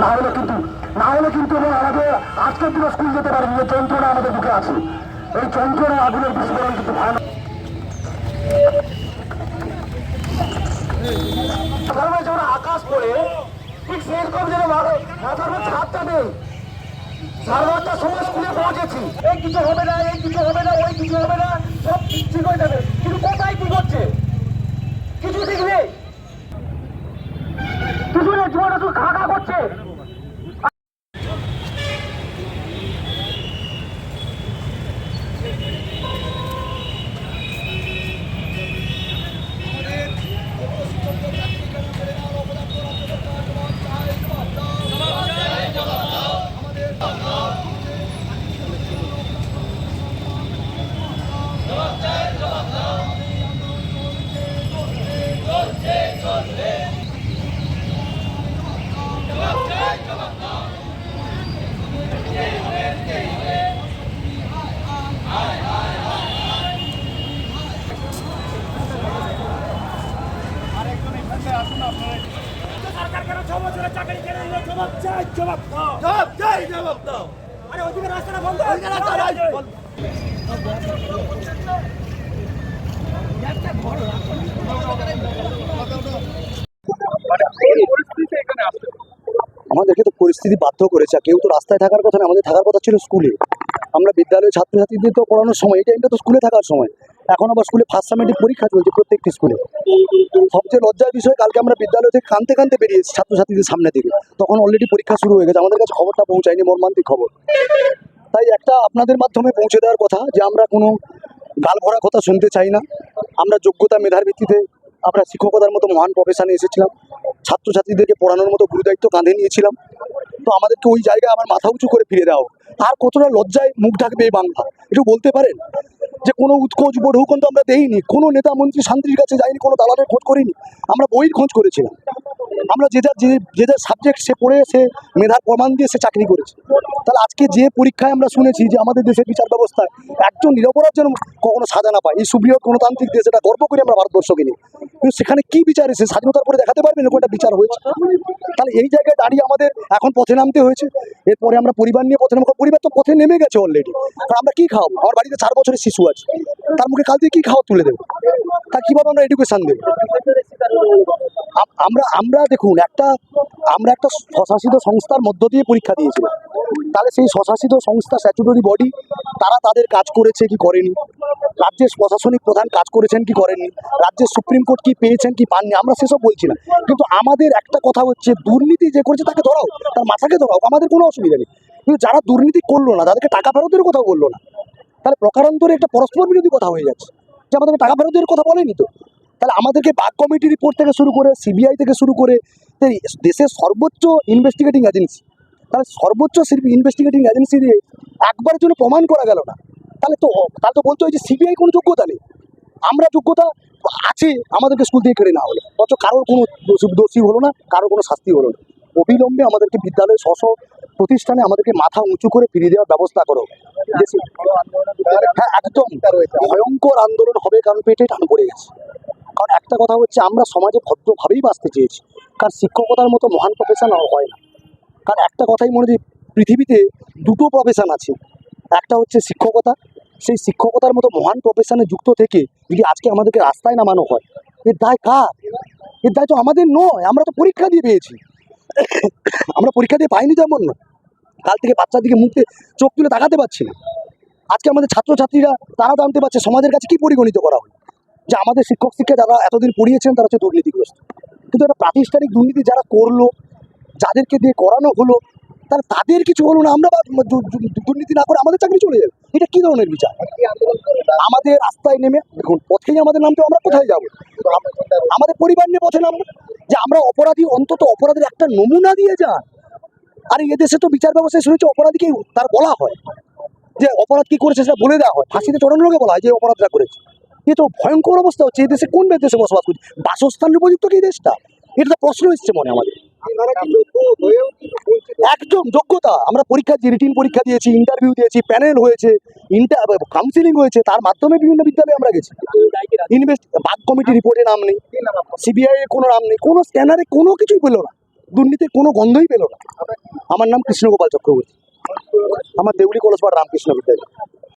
না হলে কিন্তু না হলে কিন্তু আমাদের আজকের দিনে স্কুল যেতে পারেনি এই যন্ত্রণা আমাদের বুকে আছে। এই যন্ত্রণা আগুনের বিস্ফোরণ কিন্তু ভয়ানক। আকাশ পড়ে, ঠিক সেরকম যেন মাথার দশটার সময় স্কুলে পৌঁছেছি। এই কিছু হবে না, এই কিছু হবে না, ওই কিছু হবে না, সব ঠিক হয়ে যাবে কিন্তু কোথায় কি করছে কিছু ঠিক নেই জীবনটা শুধু খা খা করছে। জবাব দাও। জবাব চাই জবাব দাও। আরে ওইদিকে রাস্তাটা বন্ধ রাস্তাটা বন্ধ। আমাদেরকে তো পরিস্থিতি বাধ্য করেছে কেউ তো রাস্তায় থাকার কথা না আমাদের থাকার কথা ছিল স্কুলে। আমরা বিদ্যালয়ে ছাত্রছাত্রীদের তো পড়ানোর সময় এই টাইমটা তো স্কুলে থাকার সময়। এখন আবার স্কুলে ফার্স্ট সামেটিক পরীক্ষা চলছে প্রত্যেকটি স্কুলে। সবচেয়ে লজ্জার বিষয়, কালকে আমরা বিদ্যালয় থেকে কানতে কানতে বেরিয়েছি ছাত্রছাত্রীদের সামনে থেকে। তখন অলরেডি পরীক্ষা শুরু হয়ে গেছে, আমাদের কাছে খবরটা পৌঁছায়নি, মর্মান্তিক খবর। তাই একটা আপনাদের মাধ্যমে পৌঁছে দেওয়ার কথা যে, আমরা কোনো গাল ভরা কথা শুনতে চাই না। আমরা যোগ্যতা মেধার ভিত্তিতে আমরা শিক্ষকতার মতো মহান প্রফেশনে এসেছিলাম। ছাত্রছাত্রীদেরকে পড়ানোর মতো গুরুদায়িত্ব কাঁধে নিয়েছিলাম। তো আমাদেরকে ওই জায়গায় আমার মাথা উঁচু করে ফিরে দেওয়া আর কতটা লজ্জায় মুখ ঢাকবে এই বাংলা? একটু বলতে পারেন? যে কোনো উৎকোচ বড়হুকন কিন্তু আমরা দেইনি। কোনো নেতা মন্ত্রী শান্তির কাছে যাইনি কোনো দালালের খোঁজ করিনি। আমরা বইয়ের খোঁজ করেছিলাম। আমরা যে যার যে যার সাবজেক্ট সে পড়ে, সে মেধার প্রমাণ দিয়ে সে চাকরি করেছে। তাহলে আজকে যে পরীক্ষায় আমরা শুনেছি যে আমাদের দেশের বিচার ব্যবস্থায় একজন নিরপরাধ যেন কখনো সাজা না পায়, এই সুবৃহৎ গণতান্ত্রিক দেশ এটা গর্ব করে আমরা ভারতবর্ষকে নিয়ে। কিন্তু সেখানে কি বিচার এসে স্বাধীনতার পরে দেখাতে পারবেন এরকম একটা বিচার হয়েছে? তাহলে এই জায়গায় দাঁড়িয়ে আমাদের এখন পথে নামতে হয়েছে। এরপরে আমরা পরিবার নিয়ে পথে নামবো। পরিবার তো পথে নেমে গেছে অলরেডি কারণ আমরা কি খাওয়াবো? আমার বাড়িতে চার বছরের শিশু আছে। তার মুখে কাল থেকে কি খাওয়া তুলে দেবো? তা কীভাবে আমরা এডুকেশন দেবো? আমরা আমরা দেখুন, একটা, আমরা একটা স্বশাসিত সংস্থার মধ্য দিয়ে পরীক্ষা দিয়েছিলাম। তাহলে সেই স্বশাসিত সংস্থা স্ট্যাচুটরি বডি তারা তাদের কাজ করেছে কি করেনি? রাজ্যের প্রশাসনিক প্রধান কাজ করেছেন কি করেননি? রাজ্যের সুপ্রিম কোর্ট কি পেয়েছেন কি পাননি? আমরা সেসব বলছি না কিন্তু আমাদের একটা কথা হচ্ছে, দুর্নীতি যে করেছে তাকে ধরাও, তার মাথাকে ধরাও, আমাদের কোনো অসুবিধা নেই। কিন্তু যারা দুর্নীতি করল না, তাদেরকে টাকা ফেরতের কথাও বলল না। তাহলে প্রকারান্তরে একটা পরস্পর বিরোধী কথা হয়ে যাচ্ছে। যে আমাদেরকে টাকা ফেরতের কথা বলেনি তো? তাহলে আমাদেরকে বাগ কমিটি রিপোর্ট থেকে শুরু করে সিবিআই থেকে শুরু করে দেশের সর্বোচ্চ ইনভেস্টিগেটিং এজেন্সি তাহলে সর্বোচ্চ ইনভেস্টিগেটিং এজেন্সি দিয়ে একবারের জন্য প্রমাণ করা গেল না, তাহলে তো তাহলে তো বলতে হয় যে সিবিআই কোনো যোগ্যতা নেই। আমরা যোগ্যতা আছে আমাদেরকে স্কুল থেকে কেড়ে না হলো, অথচ কারোর কোনো দোষী হলো না, কারোর কোনো শাস্তি হলো না। অবিলম্বে আমাদেরকে বিদ্যালয়ে স্ব প্রতিষ্ঠানে আমাদেরকে মাথা উঁচু করে ফিরিয়ে দেওয়ার ব্যবস্থা করো। হ্যাঁ একদম। ভয়ঙ্কর আন্দোলন হবে কারণ পেটে টান পড়ে গেছে। একটা কথা হচ্ছে, আমরা সমাজে ভদ্রভাবেই বাঁচতে চেয়েছি। কারণ শিক্ষকতার মতো মহান প্রফেশন হয় না। কারণ একটা কথাই মনে যে পৃথিবীতে দুটো প্রফেশন আছে। একটা হচ্ছে শিক্ষকতা। সেই শিক্ষকতার মতো মহান প্রফেশনে যুক্ত থেকে যদি আজকে আমাদেরকে রাস্তায় নামানো হয়, এর দায় কার? এর দায় তো আমাদের নয়, আমরা তো পরীক্ষা দিয়ে পেয়েছি। আমরা পরীক্ষা দিয়ে পাইনি তেমন না। কাল থেকে বাচ্চার দিকে মুখে চোখ তুলে তাকাতে পারছি না। আজকে আমাদের ছাত্রছাত্রীরা তারা জানতে পারছে সমাজের কাছে কি পরিগণিত করা হয় যে আমাদের শিক্ষক শিক্ষা যারা এতদিন পড়িয়েছেন, তারা হচ্ছে দুর্নীতিগ্রস্ত। কিন্তু একটা প্রাতিষ্ঠানিক দুর্নীতি যারা করল, যাদেরকে দিয়ে করানো হলো তাহলে তাদের কিছু হলো না, আমরা দুর্নীতি না করে আমাদের চাকরি চলে যাবে। এটা কি ধরনের বিচার? আমাদের রাস্তায় নেমে, দেখুন, পথেই আমাদের নামতে আমরা কোথায় যাব? আমাদের পরিবার নিয়ে পথে নামবো? যে আমরা অপরাধী, অন্তত অপরাধের একটা নমুনা দিয়ে যান। আর এদেশে তো বিচার ব্যবস্থায় শুনেছি অপরাধীকে তার বলা হয়। যে অপরাধ কি করেছে সেটা বলে দেওয়া হয়। ফাঁসিতে চড়ানো লোকে বলা হয় যে অপরাধটা করেছে। এ তো ভয়ঙ্কর অবস্থা হচ্ছে, এই দেশে কোন দেশে বসবাস করছে? বাসস্থানের উপযুক্ত কি দেশটা? এটা প্রশ্ন এসছে মনে আমাদের। একদম যোগ্যতা। আমরা পরীক্ষা দিয়ে রিটিন পরীক্ষা দিয়েছি ইন্টারভিউ দিয়েছি প্যানেল হয়েছে ইন্টার কাউন্সিলিং হয়েছে, তার মাধ্যমে বিভিন্ন বিদ্যালয়ে আমরা গেছি। ইনভেস্ট বাগ কমিটি রিপোর্টে নাম নেই সিবিআই এর কোনো নাম নেই, কোনো স্ক্যানারে কোনো কিছুই পেল না। দুর্নীতির কোনো গন্ধই পেল না। আমার নাম কৃষ্ণগোপাল চক্রবর্তী। আমার দেউলি কলসপাড় রামকৃষ্ণ বিদ্যালয়।